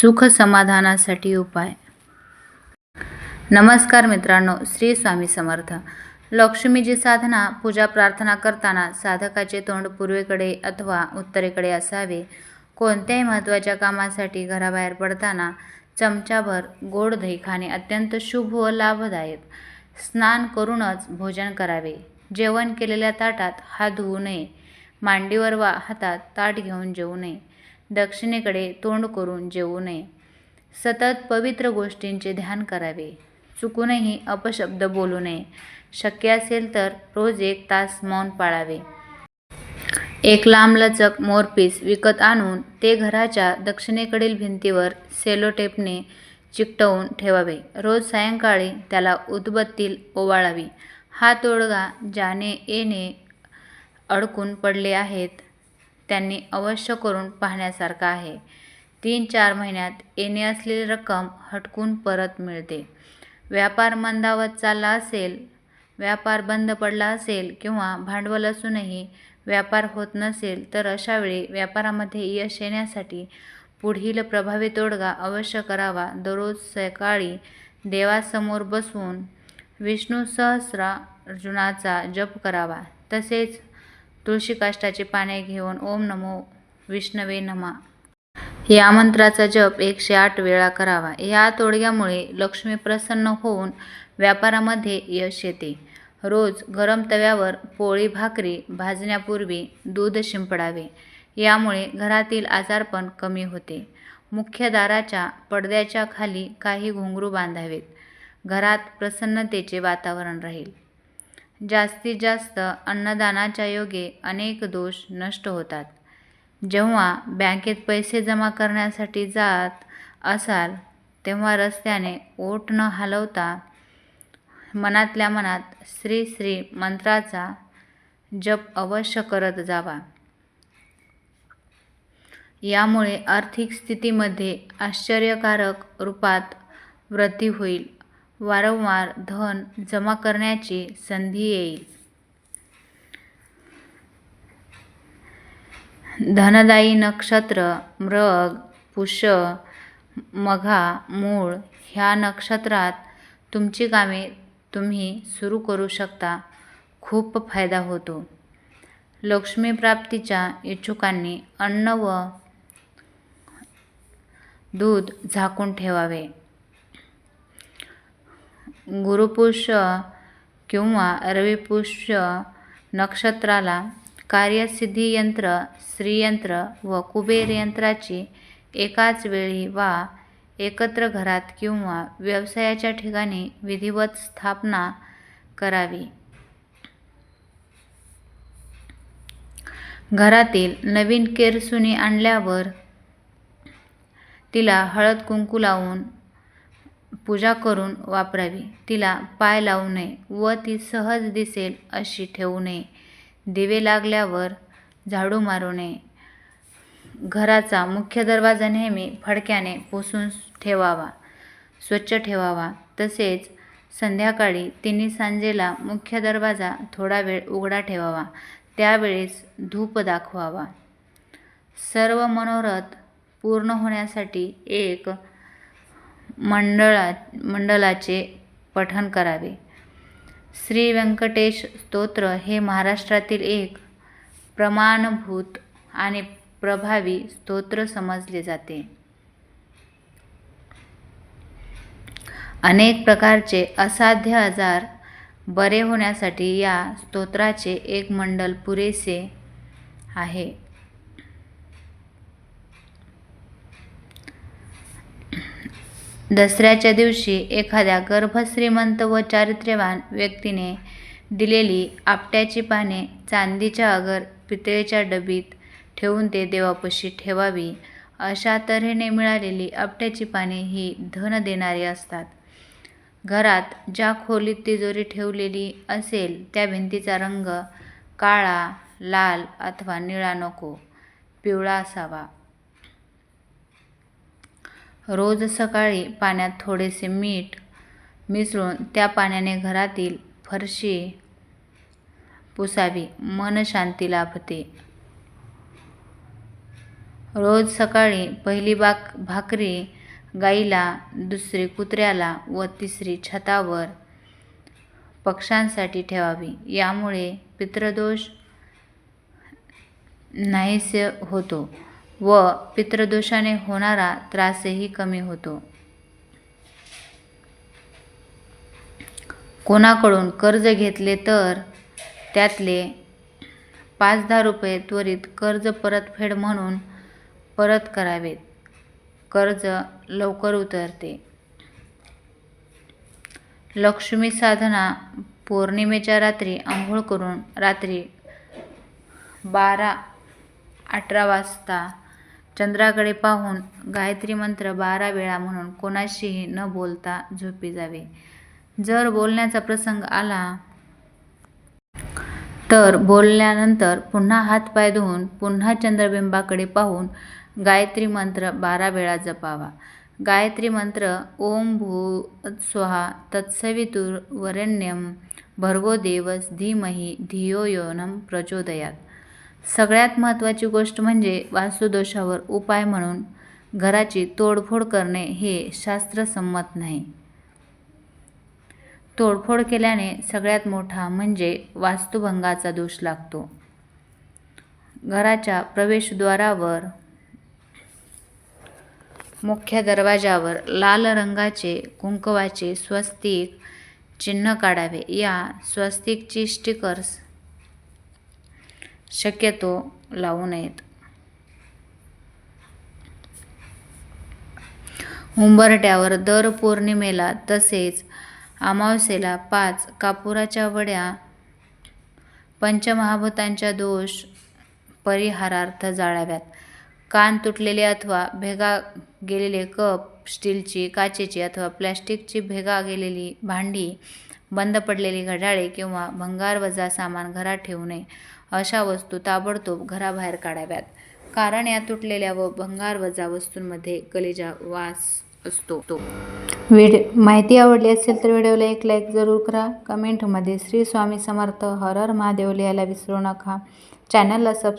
सुख समाधानासाठी उपाय. नमस्कार मित्रांनो श्री स्वामी समर्थ. लक्ष्मीची साधना पूजा प्रार्थना करताना साधकाचे तोंड पूर्वेकडे अथवा उत्तरेकडे असावे. कोणत्याही महत्त्वाच्या कामासाठी घराबाहेर पडताना चमचाभर गोड दही खाणे अत्यंत शुभ व लाभदायक. स्नान करूनच भोजन करावे. जेवण केलेल्या ताटात हात धुवू नये. मांडीवर वा हातात ताट घेऊन जेवू नये. दक्षिणेकडे तोंड करून जेवू नये. सतत पवित्र गोष्टींचे ध्यान करावे. चुकूनही अपशब्द बोलू नये. शक्य असेल तर रोज एक तास मौन पाळावे. एक लांबलचक मोरपीस विकत आणून ते घराच्या दक्षिणेकडील भिंतीवर सेलोटेपने चिकटवून ठेवावे. रोज सायंकाळी त्याला उदबत्तील ओवाळावी. हा तोडगा ज्याने येणे अडकून पडले आहेत. त्यांनी अवश्य करून पाहण्यासारखा आहे. तीन चार महिन्यात येणे असलेली रक्कम हटकून परत मिळते. व्यापार मंदावत चालला असेल व्यापार बंद पडला असेल किंवा भांडवल असूनही व्यापार होत नसेल तर अशावेळी व्यापारामध्ये यश येण्यासाठी पुढील प्रभावी तोडगा अवश्य करावा. दररोज सकाळी देवासमोर बसून विष्णू सहस्रार्जुनाचा जप करावा. तसेच तुळशी काष्टाची पाने घेऊन ओम नमो विष्णवे नमा. या मंत्राचा जप एकशे आठ वेळा करावा. या तोडग्यामुळे लक्ष्मी प्रसन्न होऊन व्यापारामध्ये यश येते. रोज गरम तव्यावर पोळी भाकरी भाजण्यापूर्वी दूध शिंपडावे. यामुळे घरातील आजारपण कमी होते. मुख्य दाराच्या पडद्याच्या खाली काही घुंगरू बांधावेत. घरात प्रसन्नतेचे वातावरण राहील. जास्तीत जास्त अन्नदानाच्या योगे अनेक दोष नष्ट होतात. जेव्हा बँकेत पैसे जमा करण्यासाठी जात असाल तेव्हा रस्त्याने ओठ न हलवता मनातल्या मनात श्री श्री मंत्राचा जप अवश्य करत जावा. यामुळे आर्थिक स्थितीमध्ये आश्चर्यकारक रूपात वृद्धी होईल. वारंवार धन जमा करण्याची संधी येईल. धनदायी नक्षत्र मृग पुष मघा मूळ ह्या नक्षत्रात तुमची कामे तुम्ही सुरू करू शकता. खूप फायदा होतो. लक्ष्मी प्राप्तीच्या इच्छुकांनी अन्न व दूध झाकून ठेवावे. गुरुपुष्य किंवा रविपुष्य नक्षत्राला कार्यसिद्धी यंत्र श्रीयंत्र व कुबेर यंत्राची एकाच वेळी वा एकत्र घरात किंवा व्यवसायाच्या ठिकाणी विधिवत स्थापना करावी. घरातील नवीन केरसुनी आणल्यावर तिला हळद कुंकू लावून पूजा करून वापरावी. तिला पाय लावू नये व ती सहज दिसेल अशी ठेवू नये. दिवे लागल्यावर झाडू मारू नये. घराचा मुख्य दरवाजा नेहमी फडक्याने पुसून ठेवावा स्वच्छ ठेवावा. तसेच संध्याकाळी तिन्ही सांजेला मुख्य दरवाजा थोडा वेळ उघडा ठेवावा. त्यावेळेस धूप दाखवावा. सर्व मनोरथ पूर्ण होण्यासाठी एक मंडळा मंडलाचे पठण करावे. श्री व्यंकटेश स्तोत्र हे महाराष्ट्रातील एक प्रमाणभूत आणि प्रभावी स्तोत्र समजले जाते. अनेक प्रकारचे असाध्य आजार बरे होण्यासाठी या स्तोत्राचे एक मंडल पुरेसे आहे. दसऱ्याच्या दिवशी एखाद्या गर्भश्रीमंत व चारित्र्यवान व्यक्तीने दिलेली आपट्याची पाने चांदीच्या अगर पितळेच्या डबीत ठेवून ते देवापाशी ठेवावी अशा तऱ्हेने मिळालेली आपट्याची पाने ही धन देणारी असतात. घरात ज्या खोलीत तिजोरी ठेवलेली असेल त्या भिंतीचा रंग काळा लाल अथवा निळा नको पिवळा असावा. रोज सकाळी पाण्यात थोडेसे मीठ मिसळून त्या पाण्याने घरातील फरशी पुसावी. मन शांती लाभते. रोज सकाळी पहिली बाक भाकरी गाईला दुसरी कुत्र्याला व तिसरी छतावर पक्ष्यांसाठी ठेवावी. यामुळे पितृदोष नाहीसे होतो. व पितृदोषाने होणारा त्रासही कमी होतो. कोणाकडून कर्ज घेतले तर त्यातले पाच दहा रुपये त्वरित कर्ज परतफेड म्हणून परत करावेत. कर्ज लवकर उतरते. लक्ष्मी साधना पौर्णिमेच्या रात्री आंघोळ करून रात्री बारा अठरा वाजता चंद्राकडे पाहून गायत्री मंत्र बारा वेळा म्हणून कोणाशीही न बोलता झोपी जावे. जर बोलण्याचा प्रसंग आला तर बोलल्यानंतर पुन्हा हातपाय धुवून पुन्हा चंद्रबिंबाकडे पाहून गायत्री मंत्र बारा वेळा जपावा. गायत्री मंत्र ओम भू स्वहा तत्सवितुर्वरेण्यम भर्गो देवस धीमही धियो योनम प्रचोदयात. सगळ्यात महत्त्वाची गोष्ट म्हणजे वास्तुदोषावर उपाय म्हणून घराची तोडफोड करणे हे शास्त्रसंमत नाही. तोडफोड केल्याने सगळ्यात मोठा म्हणजे वास्तुभंगाचा दोष लागतो. घराच्या प्रवेशद्वारावर मुख्य दरवाजावर लाल रंगाचे कुंकवाचे स्वस्तिक चिन्ह काढावे. या स्वस्तिकची स्टिकर्स शक्यतो लावू नयेत. उंबरट्यावर दर पौर्णिमेला तसेच अमावस्येला पाच कापुराच्या वड्या पंचमहाभूतांच्या दोष परिहारार्थ जाळाव्यात. कान तुटलेले अथवा भेगा गेलेले कप स्टीलची काचेची अथवा प्लॅस्टिकची भेगा गेलेली भांडी बंद पडलेली घड्याळे किंवा भंगारवजा सामान घरात ठेवू नये. अशा वस्तू ताबडतोब घराबाहेर काढाव्यात. कारण या तुटलेल्या व भंगारवजा वस्तूंमध्ये कलेजा वास असतो. व्हिडिओ माहिती आवडली असेल तर व्हिडिओला एक लाईक जरूर करा. कमेंटमध्ये श्री स्वामी समर्थ हर हर महादेव लिहायला विसरू नका. चॅनलला सबस्क्राईब